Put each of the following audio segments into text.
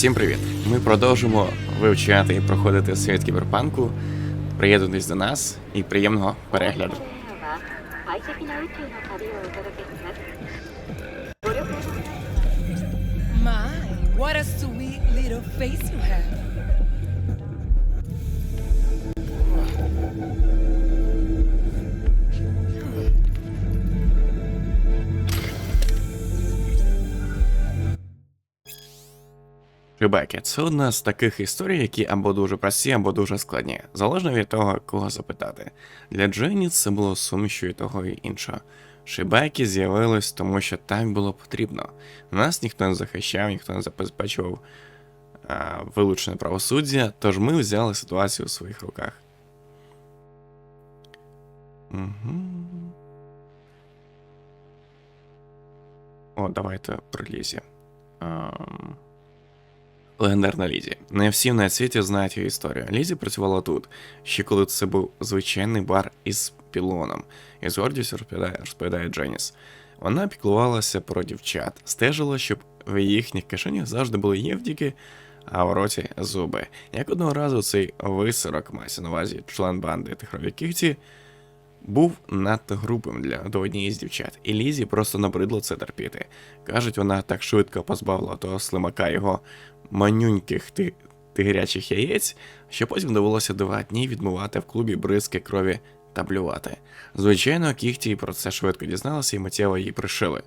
Всім привіт! Ми продовжимо вивчати і проходити світ кіберпанку. Приєднуйтесь до нас і приємного перегляду. My, what a sweet little face you have. Рибаки, це одна з таких історій, які або дуже прості, або дуже складні, залежно від того, кого запитати. Для Дженні це було сумішю і того і іншого. Шибайки з'явились, тому що так було потрібно. Нас ніхто не захищав, ніхто не забезпечував а, вилучене правосуддя, тож ми взяли ситуацію у своїх руках. Угу. О, давайте про Лізі. Легендарна Лізі. Не всі на світі знають її історію. Лізі працювала тут, ще коли це був звичайний бар із пілоном, і з гордістю розповідає, розповідає Дженіс. Вона піклувалася про дівчат, стежила, щоб в їхніх кишенях завжди були євдіки, а в роті зуби. Як одного разу цей висорок, мається на увазі член банди тихрові кігті, був надто грубим для до однієї з дівчат, і Лізі просто набридло це терпіти. Кажуть, вона так швидко позбавила того слимака його манюньких ти, тигрячих яєць, що потім довелося два дні відмивати в клубі бризки крові та блювати. Звичайно, кіхті про це швидко дізналися і миттєво її пришили.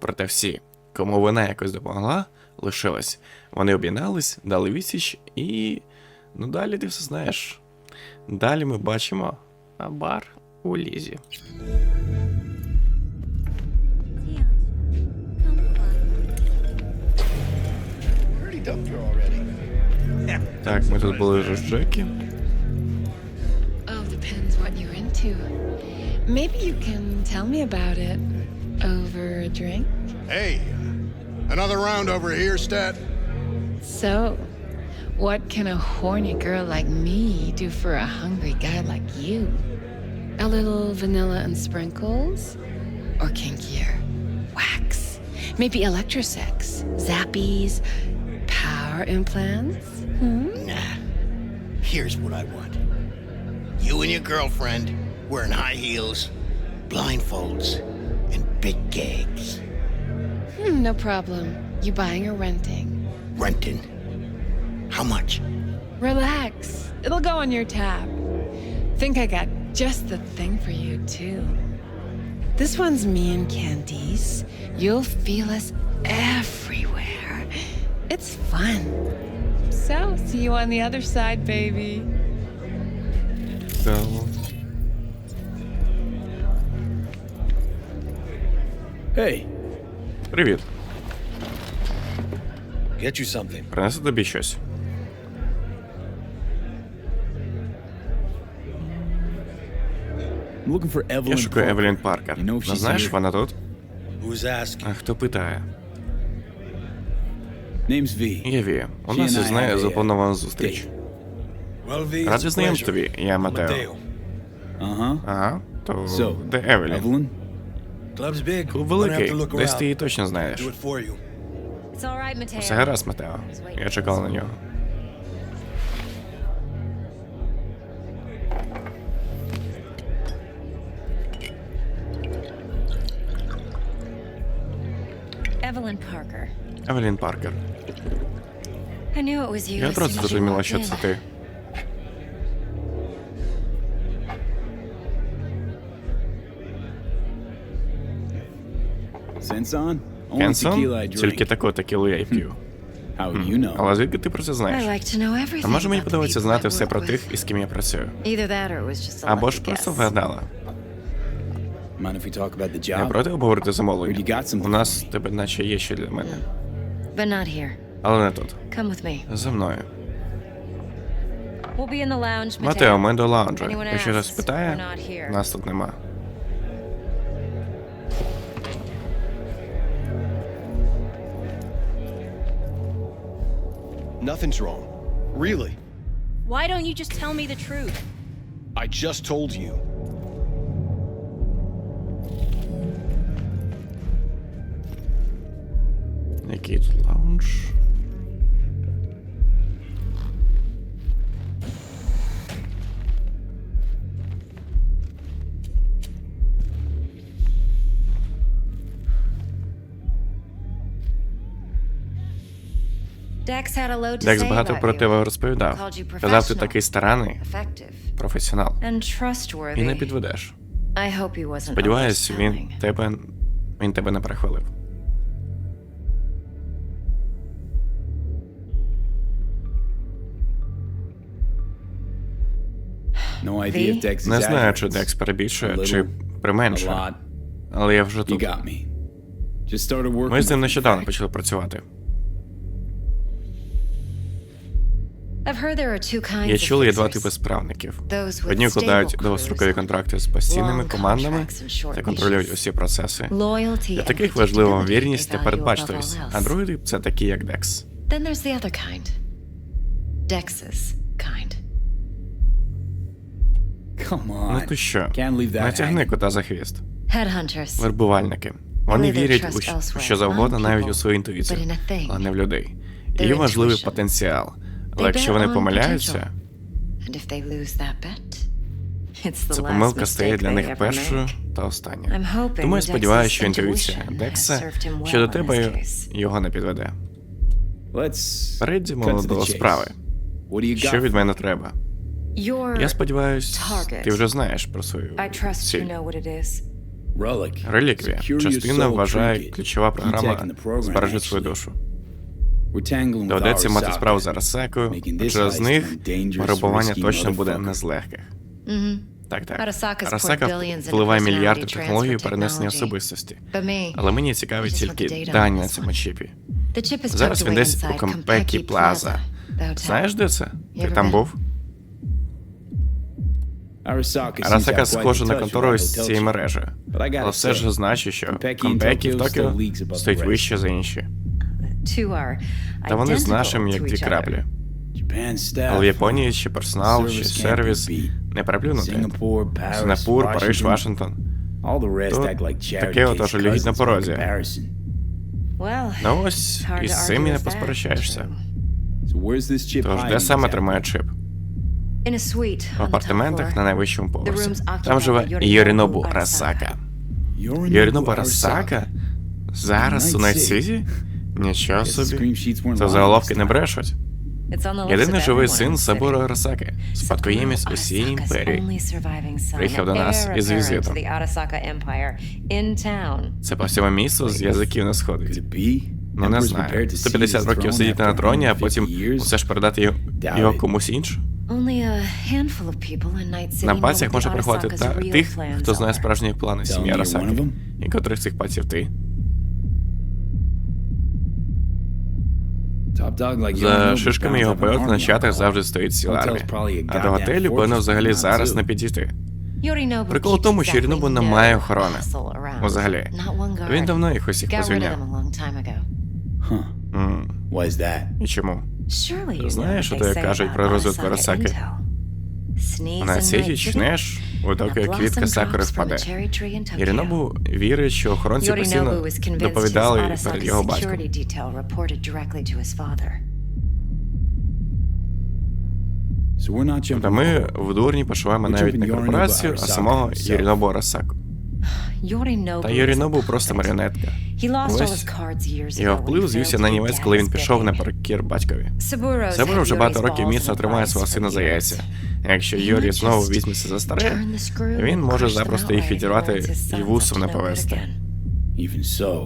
Проте всі, кому вона якось допомогла, лишились. Вони об'єднались, дали відсіч і. Ну далі ти все знаєш. Далі ми бачимо а, бар у Лізі. Так, ми тут були вже з Джекі. Oh, depends what you're into. Maybe you can tell me about it over a drink. Hey, another round over here, Stat. So, what can a horny girl like me do for a hungry guy like you? A little vanilla and sprinkles? Or kinkier? Wax? Maybe electrosex? Zappies? Implants? Hmm? Nah. Here's what I want. You and your girlfriend wearing high heels, blindfolds, and big gags. Hmm, no problem. You buying or renting? Renting. How much? Relax. It'll go on your tab. Think I got just the thing for you, too. This one's me and Candice. You'll feel us everywhere. It's fun. So, see you on the other side, baby. Цікаво. Hey, Привіт. get you something. Принесу тобі щось. I'm looking for Evelyn. Я шукаю Parker. Евелін Паркер. You know if Не she's знаєш, here? вона тут? Who's asking? А хто питає? Name's V. Я Ві. У нас із нею запланована зустріч. a знайомстві, я Матео. Mateo. Uh-huh. Ага, то де Евелін? Evelyn? Club's big. Клуб великий, десь ти її точно знаєш. Do it for you. It's all right, Mateo. Все гаразд, Матео. Я чекав на нього. Evelyn Parker. Евелін Паркер. Я одразу зрозуміла, що це ти. Кенсон? Тільки таку текілу я й п'ю. How would you know? Але звідки ти про це знаєш? like to know everything А може мені подобається знати все про тих, із ким я працюю. Either that or it was just a Або ж просто вгадала. Я проти обговорити замовлення. У нас тебе наче є ще для мене. But not here. Але не тут. Come with me. За мною. We'll be in the lounge, Матео, ми до лаунджу. Anyone Якщо хтось asks, питає, we're not here. нас тут нема. Nothing's wrong. Really. Why don't you just tell me the truth? I just told you. Який тут лаунж? Декс багато про тебе розповідав. Казав, ти такий старанний, професіонал. І не підведеш. I hope he wasn't Сподіваюсь, він тебе. Він тебе не перехвалив. No idea if Dex Не знаю, чи. Декс перебільшує, чи применшує. Але я вже тут. got me. Just started working. Ми з ним нещодавно почали працювати. Я чув, є два типи справників. Одні укладають довгострокові контракти з постійними командами contracts та контролюють усі процеси. Loyalty Для таких важлива вірність та передбачливість, а другий тип це такі, як Декс. Then there's the other kind. Dex's kind. Ну ти що? Can't leave that Не тягни hanging. кота за хвіст. Вербувальники. Вони вірять у що завгодно, навіть у свою інтуїцію, але не в людей. Її важливий потенціал. Але якщо вони помиляються, ця помилка стає для них першою та останньою. Тому я сподіваюся, що інтуїція Декса щодо тебе його не підведе. The до справи. Що від мене треба? Я сподіваюсь, ти вже знаєш про свою ціль. Реліквія. Частина вважає ключова програма in the program, збережи свою душу. Доведеться мати справу з Арасекою, Making а this через них risky точно буде не з легких. Так, так. Into впливає мільярди технологій перенесення особистості. Але мені цікаві тільки дані на цьому чіпі. Зараз він десь у Компекі Плаза. Знаєш, де це? Ти там був? Quite схожа на контору з hotel цією мережею. Але все ж значить, що Компекі в Токіо стоїть вище за інші. Та вони з нашими як to дві краплі. Але в Японії чи персонал, can't сервіс не переплюнути. Сингапур, Париж, Washington. Вашингтон. All the rest То act like charity таке отож на by порозі. comparison. Well, Ну ось, it's hard to із цим і argue не with that. посперечаєшся. Тож де саме тримає чип? В апартаментах на найвищому поверсі. Там живе Arasaka. Расака. Arasaka. Расака? Зараз у Night Найт City. Сіті? Нічого собі. Це заголовки не брешуть. Єдиний живий син Сабуро. Арасаки, спадкоємець усієї імперії. Приїхав до нас із візитом. Це по всьому місту з язиків не сходить. Ну не знаю. prepared to seize 150 років сидіти на троні, а потім усе ж передати його, комусь іншому. На what може Arasaka's та тих, хто знає справжні плани сім'ї Арасаки. І котрих цих пальців ти? За шишками його army на чатах завжди стоїть ціла Hotel's армія. А до готелю повинно взагалі зараз не підійти. Прикол в тому, що exactly Yorinobu не no має охорони. Взагалі. Він давно їх усіх позвільняв. І чому? Знаєш, що то кажуть про about розвиток Arasaka Арасаки? intel. Sneaks На in сіті Night City, чнеш, доки квітка сакури впаде. Іринобу вірить, що охоронці постійно доповідали перед його батьком. Та ми в дурні пошиваємо навіть не корпорацію, а самого. Єрінобу Арасаку. Та a просто маріонетка. Years Його вплив звівся на німець, коли він пішов на перекір батькові. Had вже багато років міцно тримає свого сина за яйця. Якщо might знову візьметься за старе, він може запросто їх відірвати і вусом не повести.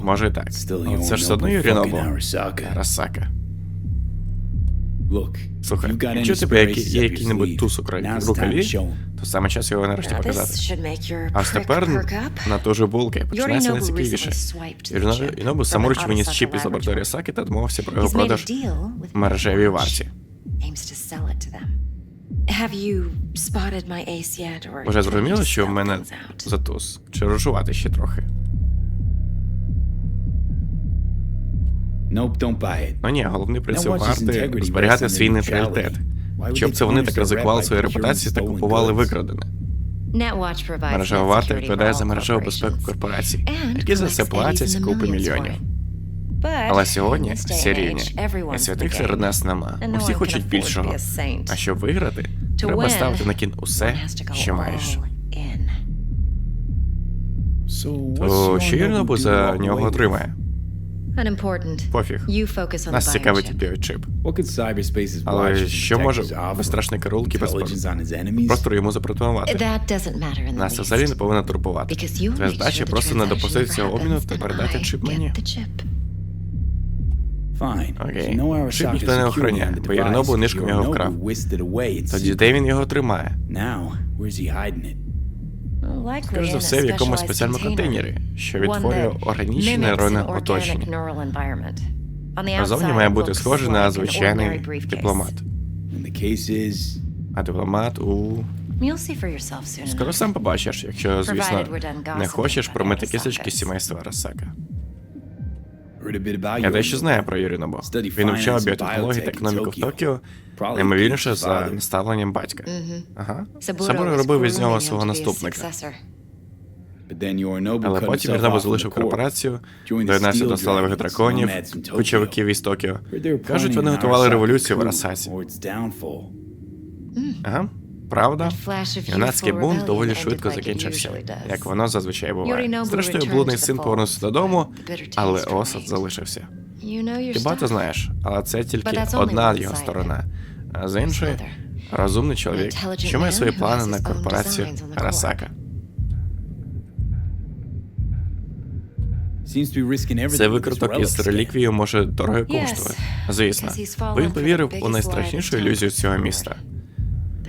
Може і так. Але це ж все одно Юрінобу. Арасака. Look, Слухай, you've got якщо тебе які- є який-небудь туз у рукаві, то саме час його нарешті показати. should make your А тепер на ту же булки починається найцікавіше. from саморуч виніс чіп із лабораторії. Саки та домовився про його He's made a продаж мережевій варті. Aims to sell it to them. Have you spotted my ace yet, or Уже do I зрозуміло, що в мене things out? за туз. Чи розжувати ще трохи? Ну ні, головний принцип варти зберігати свій нейтралітет. Щоб це вони так ризикували свою репутацію та купували викрадене. Net варта відповідає за мережеву безпеку корпорацій, які за це платять купи мільйонів. Але сьогодні всі рівні, і святих серед нас нема. Усі хочуть більшого. be a saint. А щоб виграти, треба ставити на кін усе, що маєш. То що Іринобу за нього отримає? Unimportant. Пофіг. You focus Нас цікавить біочип. What could cyberspace's Але що може безстрашний Карул Intelligence on his enemies? Просто йому запропонувати. That doesn't matter in the Нас це взагалі не повинно турбувати. Твоя задача просто не допустити цього обміну та передати чип get мені. Окей. Чип ніхто не охороняє, бо Yorinobu нишком його вкрав. it Тоді де він його тримає? Скоріш за все, в якомусь спеціальному контейнері, що відтворює органічне нейронне оточення. Назовні має бути схоже на звичайний дипломат. А дипломат у. Скоро сам побачиш, якщо, звісно, не хочеш промити кисочки сімейства Арасака. Я дещо знаю про Юрінобу. Study Він finance біотехнології та економіку в Токіо, наймовірніше за father. наставленням батька. Ага. Сабуро робив із нього свого наступника. Але потім Юрінобу залишив корпорацію, доєднався до сталевих драконів, кучовиків із Токіо. Кажуть, вони готували революцію в downfall. Ага. Правда? Юнацький бунт доволі швидко закінчився, як воно зазвичай буває. Зрештою, блудний син повернувся додому, але осад залишився. Your Ти багато знаєш, але це тільки одна його сторона. А з іншої, розумний чоловік, що має свої плани на корпорацію Арасака. Everything Цей викруток із реліквією може дорого коштувати. Звісно, бо він повірив у найстрашнішу ілюзію цього міста,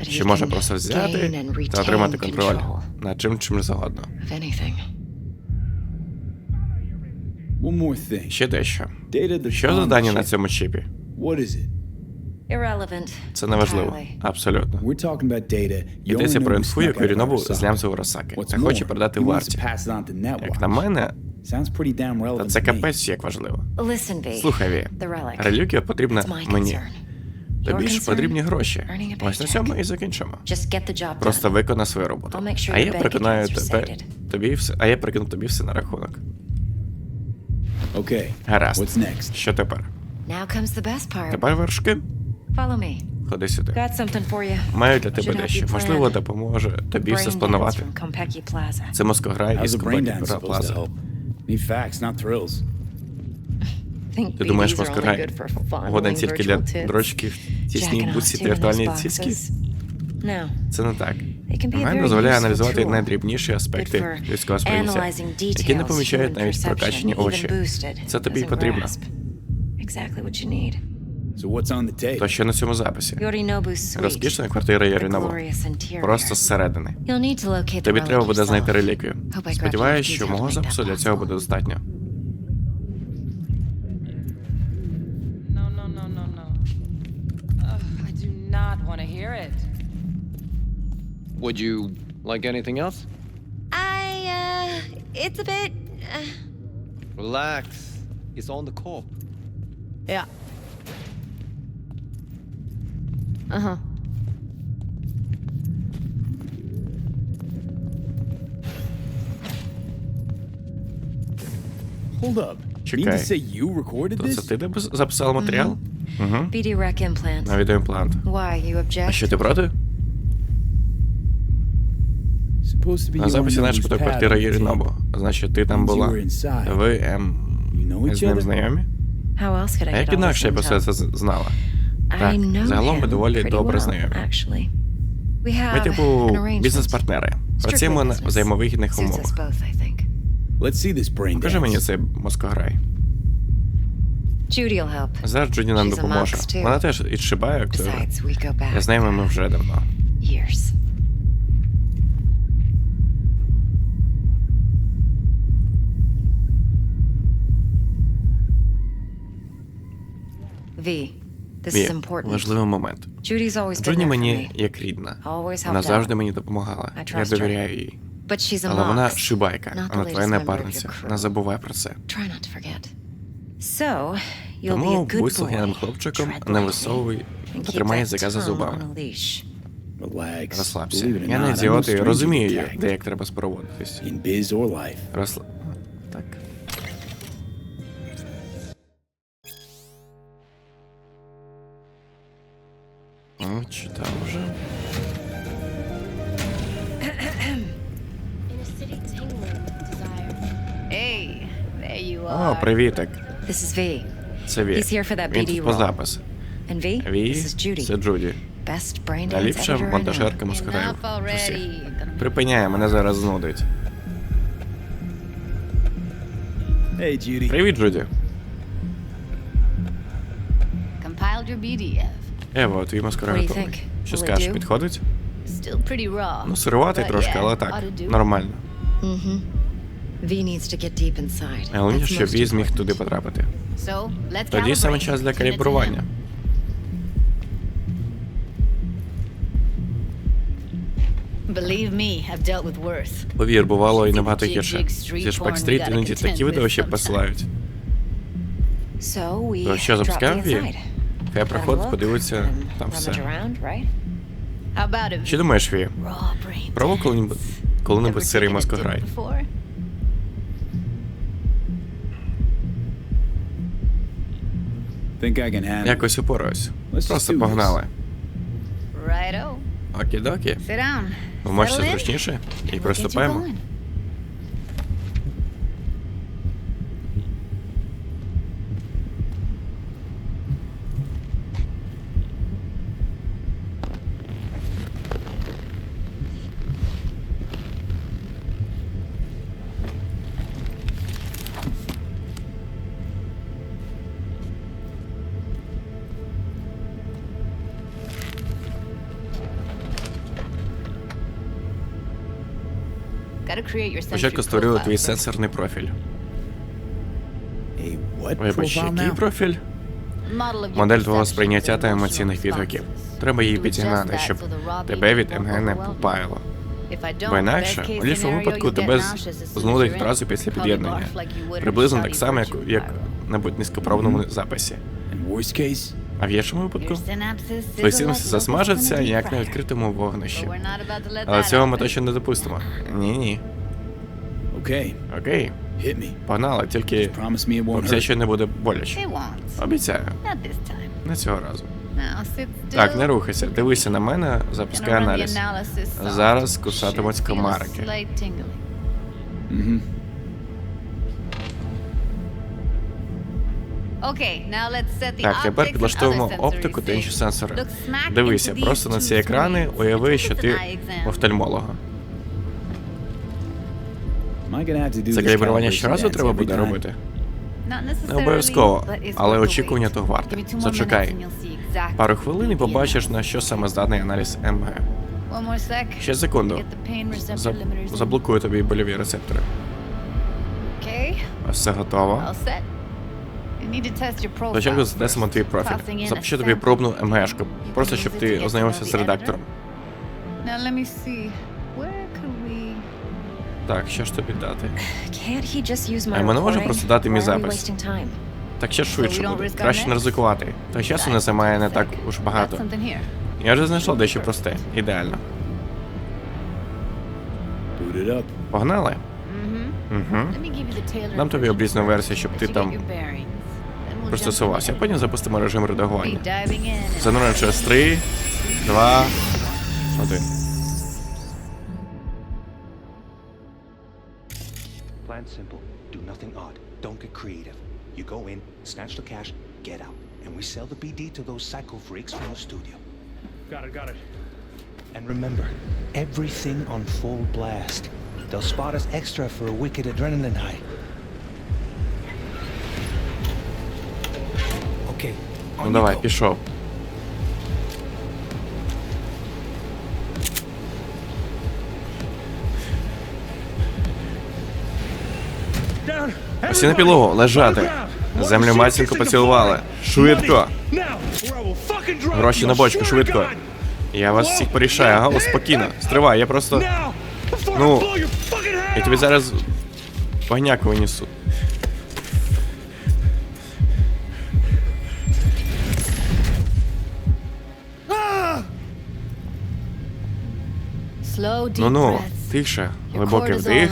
що може просто взяти та отримати контроль над чим чим завгодно. Ще дещо. Що the завдання на цьому чіпі? Це неважливо. Абсолютно. Йдеться про інфу, яку out of Юрінобу Arasaka. злямцев у Росаки та хоче передати варті. Як на мене, та це капець як важливо. Слухай, Ві, реліквія потрібна мені. Тобі ж потрібні гроші. Ось на цьому і закінчимо. Просто виконай свою роботу. А я переконаю тебе. Тобі все, а я прикину тобі все на рахунок. Okay. Гаразд. What's next? Що тепер? Now comes the best part. Тепер вершки? Follow me. Ходи сюди. Got something for you. Маю для тебе дещо. Можливо, допоможе тобі все спланувати. Це мозкограй із to Плаза. help? Need facts, not thrills. Ти думаєш, fondling годен тільки для virtual tits? дрочки в тісній будці boxes? No. Це не так. Very дозволяє аналізувати найдрібніші аспекти людського сприйняття, які не помічають навіть прокачені очі. Це тобі й потрібно. То що на цьому записі? Розкішна квартира Яринова. Просто зсередини. Тобі треба буде знайти реліквію. Сподіваюсь, що мого запису для цього буде достатньо. Would you like anything else? I, uh, it's a bit, uh, Relax. It's on the call. Yeah. uh-huh. Hold up. You mean Чекай. to say you recorded То це this? ти де б- записала матеріал? Угу. BD rec implant. На відеоімплант. Why, you А object? що ти проти? На записі начебто pad квартира on Єрінобу. Значить, ти там була. Ви, ем, з ним знайомі? А як інакше я б все це знала? Так, загалом ми доволі добре знайомі. Ми, типу, бізнес-партнери. Працюємо на взаємовигідних умовах. Покажи мені цей мозкограй. Зараз Джуді нам допоможе. Вона теж актора. Besides, we go back ми вже давно. Ві, важливий момент. Judy's always been Джуді мені як рідна. Вона завжди мені допомагала. Я довіряю їй. But she's a Але вона шибайка, the вона твоя напарниця. Не забувай про це. Тому будь слухняним хлопчиком, не висовуй, keep язика за зубами. Розслабся. Я не ідіот і розумію, де як треба спроводитись. In читав вже. Hey, there you О, привітик. This is V. Це Ві. He's here for that Він тут по запис. Ві, This is Judy. це Джуді. Найліпша монтажерка москалів. Enough already. Gonna Припиняє, мене зараз знудить. Привіт, Джуді. compiled your BDF. Ево, твій you готовий. Що скажеш, підходить? Ну, сируватий трошки, але так. Нормально. That's щоб Ві зміг туди потрапити. Тоді саме час для калібрування. Повір, бувало і набагато гірше. Зі шпак-стріт іноді такі видовища посилають. То що, запускаємо Ві? Хай проходить, подивиться, там все. Що думаєш, Ві? Raw. Пробував коли-небудь коли-небудь сирий it. Якось упораюсь. Просто погнали. Окей-докі. Settle in. зручніше і We'll приступаємо. Спочатку створили твій сенсорний профіль. Вибач, який профіль? Модель твого сприйняття та емоційних відгуків. Треба її підігнати, щоб тебе від МГ не попаяло. Бо інакше, у ліпшому випадку тебе знудить одразу після під'єднання. Приблизно так само, як, як на будь-низькопробному записі. А в іншому випадку? Твої синуси засмажаться, як на відкритому вогнищі. Але цього ми точно не допустимо. Ні-ні. okay, Окей, погнали, тільки обіцяй, що не буде боляче. Обіцяю, не цього разу. Так, не рухайся, дивися на мене, запускай аналіз. Зараз кусатимуть комарики. Так, тепер підлаштовуємо оптику та інші сенсори. Дивися, просто на ці екрани уяви, що ти офтальмолога. Це калібрування щоразу треба буде робити. Не обов'язково, але очікування того варте. Зачекай. Пару хвилин і побачиш, на що саме здатний аналіз МГ. Ще секунду. Get the pain receptor За- Заблокую тобі больові рецептори. Все готово. Спочатку затестимо твій профіль. Запишу тобі пробну МГшку, просто щоб ти ознайомився з the редактором. Now let me see. Where could we... Так, що ж тобі дати? Can't he just use my А ми не можемо просто дати мій запис? Так ще швидше буде. Краще не ризикувати. Та часу не займає не так уж багато. Я вже знайшов дещо просте. Ідеально. Погнали? Угу. Дам тобі обрізну версію, щоб ти там пристосувався. потім запустимо режим редагування. Зануримо через 3, 2, 1. Plan simple. Do nothing odd. Don't get creative. You go in, snatch the cash, get out. And we sell the BD to those psycho freaks from the studio. Got it, got it. And remember, everything on full blast. They'll spot us extra for a wicked adrenaline high. Okay. Ну давай, пішов. Всі на підлогу, лежати. Землю матінку поцілували. Швидко. Гроші на бочку, швидко. Я вас всіх порішаю, ага, спокійно. Стривай, я просто. Ну, Я тобі зараз погняку винесу. Ну-ну, breaths. тише, глибокий вдих.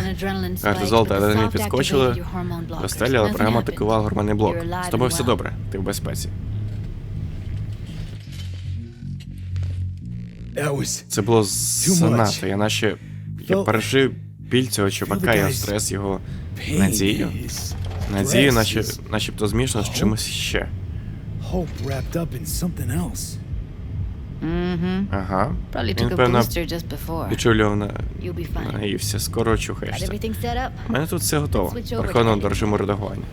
Кортизол та адреналін підскочили. Достелі, але програма атакувала гормонний блок. З тобою все добре, ти в безпеці. Це було занадто. Я наче. Я пережив біль цього чувака, guy's стрес, його надію. Надію, наче, начебто змішано з чимось ще. hope wrapped up in something else. Mm-hmm. Ага. Probably Він, took a певно, booster just before. відчуляв на... You'll be fine. наївся. Скоро Got очухаєшся. everything set up? У мене тут все готово. Switch over Переходимо до режиму редагування.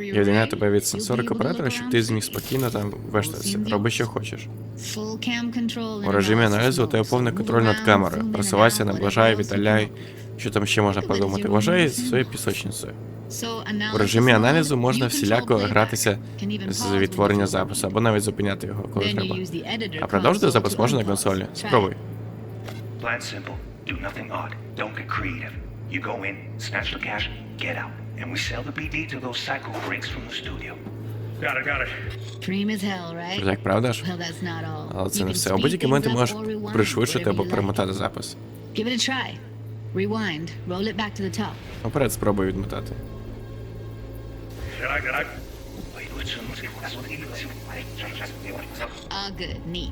Я відняю тебе від to оператора, щоб ти зміг спокійно там вештатися. Роби, що хочеш. Control У режимі аналізу у тебе повний контроль над камерою. Просувайся, наближай, віддаляй. Що там ще можна подумати? Вважай своєю пісочницею. У режимі аналізу можна всіляко гратися з відтворення запису, або навіть зупиняти його, коли треба. А продовжити запис можна на консолі. Спробуй. Plan simple. Do nothing odd. Don't get creative. You go in, snatch the cash, get out. And we sell the BD to those psycho freaks from the studio. Got it, got it. Dream is hell, right? Так, правда ж? Well, that's not all. Але це не все. У будь-який момент ти можеш пришвидшити або перемотати запис. Give it a try. Rewind. Roll it back to the top. Наперед спробуй відмотати. Ah.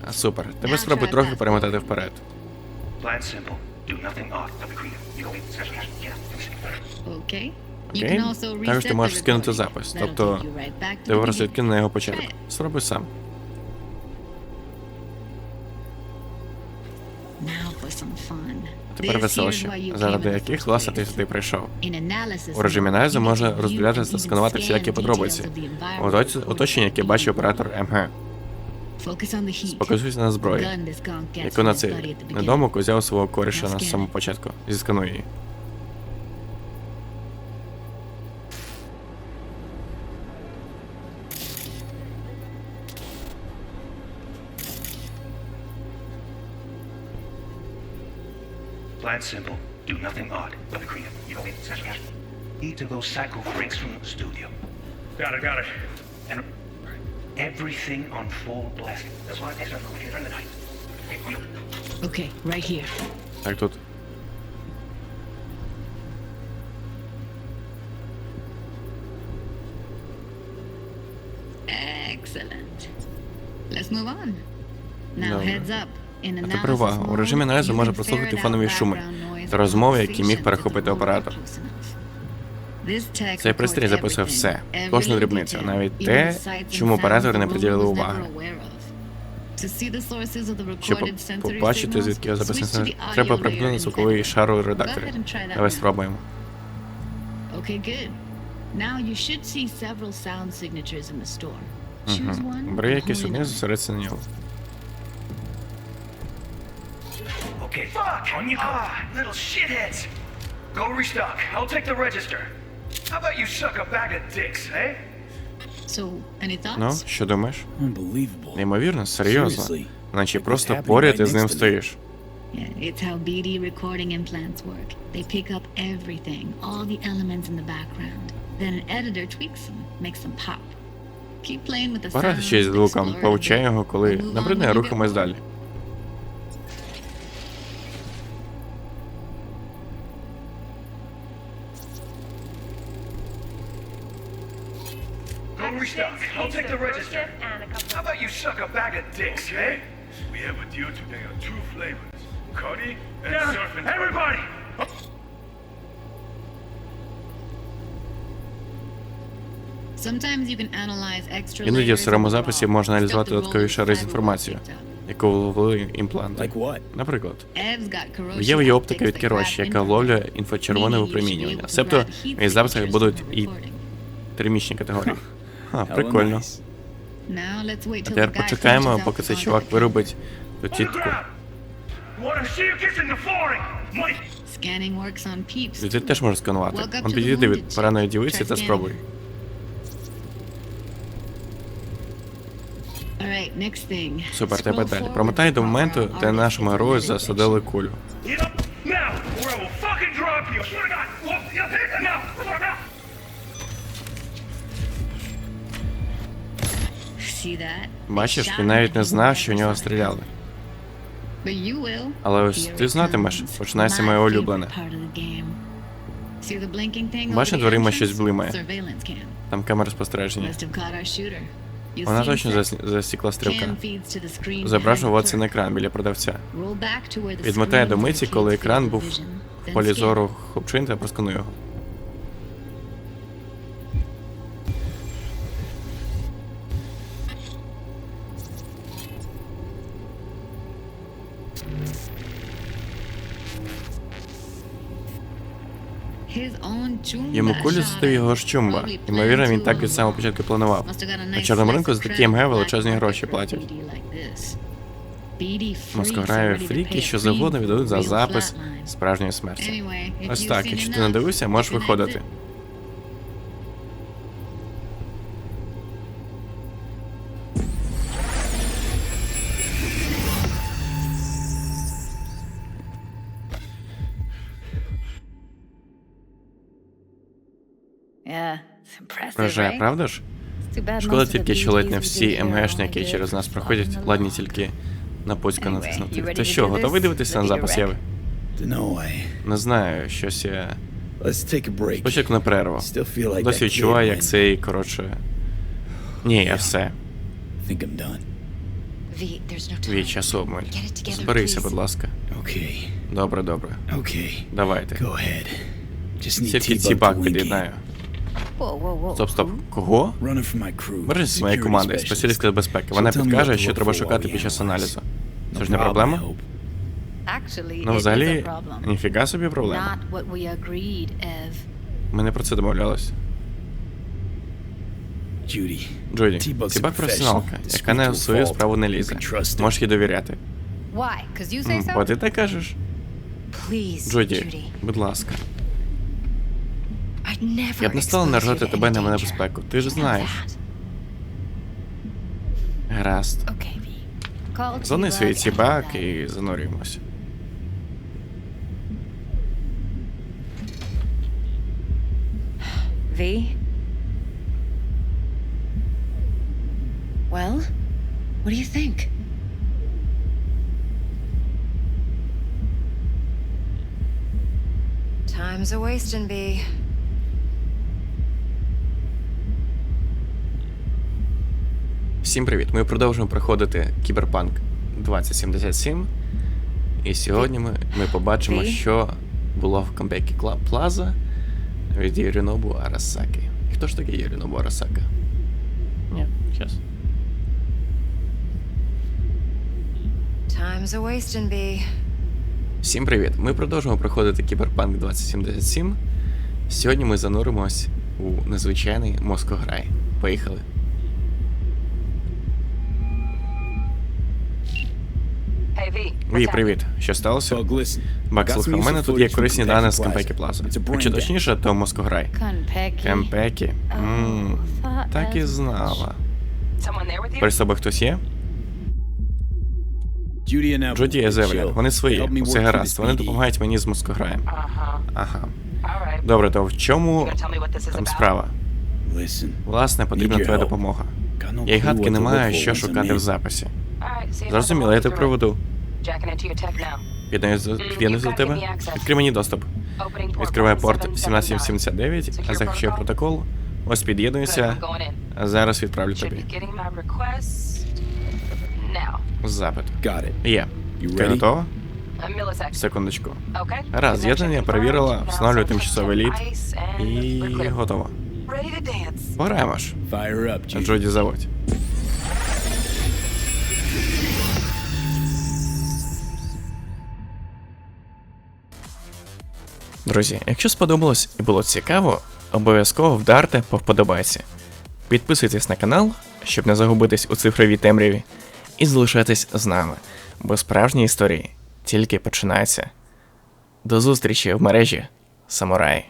А супер. Тебе спробуй трохи перемотати вперед. Plan simple. Окей? Також ти можеш скинути запис. Тобто ти beginning. відкинь на його початок. Спробуй сам. Тепер веселощі, заради яких власне ти сюди прийшов. У режимі аналізу view роздивлятися та сканувати всілякі подробиці. Оточення, яке BD. оператор МГ. Focus on the heat. На зброї, Gun this skunk gets яку from на his цей недомок узяв свого коріша на самому початку. Зіскануй її. Plan simple. Do nothing odd. Don't get. You go in, snatch. Eat to those psycho freaks from the studio. Got it, got it. And everything on full blast. That's why I take it later in the night. Okay, right here. Так тут. Excellent. Let's move on. Now Добре. heads up. In А тепер увага. У режимі аналізу може прослухати фонові шуми та розмови, які міг перехопити оператор. Цей пристрій записує все, кожну дрібницю, навіть те, чому sounds не приділили уваги. Щоб побачити, звідки the audio треба примкнути звуковий шар у редакторі. Давай спробуємо. One. Бери in одне, on на ньому. Okay. Fuck! On you go. Ah, little shitheads! Go restock. I'll take the register. How about you suck a bag of dicks, eh? So, any thoughts? Ну, що думаєш? Неймовірно, серйозно. Наче просто поряд із ним стоїш. Yeah, it's how BD recording implants work. They pick up everything, all the elements in the background. Then an editor tweaks them, makes them pop. Keep playing with the sounds, ще з звуком, повчай його, коли you get далі. Eh? We have a deal today on two flavors. Cuddy and surf and Everybody! Sometimes you can analyze extra Іноді в сирому in the записі можна аналізувати додаткові шари з інформацією, яку ввели імпланти. Like what? Наприклад, got corrosion є оптика від grab яка вловлює інфрачервоне випромінювання. Себто в моїх записах будуть і термічні категорії. Ха, Hella прикольно. А тепер почекаємо, поки цей чувак виробить ту тітку. ти теж можеш сканувати. Он підійди від пораненої chick. дівиці та спробуй. Супер, тепер далі. Промотай до моменту, де нашому герою засадили кулю. Бачиш, він навіть не знав, що в нього стріляли. Але ось ти знатимеш, починається моє улюблене. Бачиш, the дверима щось блимає. Там камера спостереження. Вона точно засі- засікла стрілка. Це на екран біля продавця. Відмотає до миті, коли екран був в полі зору хлопчин та просканує його. Йому кулю shot його ж чумба. Ймовірно, він так від самого початку планував. На чорному ринку за такі МГ величезні гроші платять. Москограєві to фріки, що завгодно віддадуть за запис справжньої смерті. Ось так, якщо ти не дивишся, можеш виходити. Вражає, right? правда ж? Шкода тільки, що ледь не всі МГшники, через нас проходять, ладні тільки на пуську натиснути. Та що, готовий дивитися на запис? Єви? Не знаю, щось я. Let's take a break. Спочатку на перерву. Still feel like Досі відчуваю, як цей, коротше. Ні, я все. Твій час обмаль. Get it together, Зберися, будь ласка. Добре, добре. Давайте. Go ahead. Just need Тільки ці бак під'єднаю. Стоп, стоп. Кого? Crew. З моєї команди, спеціалістка з безпеки. Вона підкаже, що треба шукати під час аналізу. Це ж не проблема? Ну, взагалі, ніфіга собі проблема. Ми не про це домовлялись. Judy. Джуді, T-Bug's бак професіоналка, яка не в свою справу не лізе. Можеш їй довіряти. Бо ти так кажеш. Джуді, будь ласка. Я б не стала наражати to тебе на мене безпеку. Ти ж You know знаєш. Гаразд. Свої ці and бак і занурюємося. V? Well, what do you think? Time's a wasting, V. Всім привіт! Ми продовжуємо проходити Кіберпанк 2077. І сьогодні ми, ми побачимо, Ти? що було в камбекі Клаб Плаза від Юрінобу Арасаки. І хто ж такий Юрінобу Арасака? Ні, щас. Time's a wasting, V. Всім привіт! Ми продовжуємо проходити Кіберпанк 2077. Сьогодні ми зануримось у незвичайний мозкограй. Поїхали. Вій, привіт. Що сталося? Бак, слухай, у мене тут є корисні дані з Plaza. Кампекі Плаза. Чи точніше, то мозкограй. Конпеки. Кемпекі. Ммм, так і знала. При собі хтось є? Джуді і Зевелін, вони свої, through гаразд. Вони допомагають мені з мозкограєм. Uh-huh. Ага. Добре, то в чому там справа? Власне, потрібна твоя допомога. Я й гадки не маю, що шукати в записі. Зрозуміло, я тебе проведу. Jacking into your tech now. Під'єднуюсь до- тебе. Відкрий мені доступ. Відкриваю порт 1779. 1779, захищаю протокол. Ось під'єднуюся. I'm going in. А Зараз відправлю тобі. be getting my request now. Запит. Є. Ти готова? Секундочку. Раз, з'єднання перевірила, встановлюю тимчасовий лід І готово. Ready to dance. Пограємо ж. Fire up, Judy. Джоді заводь. Друзі, якщо сподобалось і було цікаво, обов'язково вдарте по вподобайці. Підписуйтесь на канал, щоб не загубитись у цифровій темряві, і залишайтесь з нами, бо справжні історії тільки починаються. До зустрічі в мережі, самураї!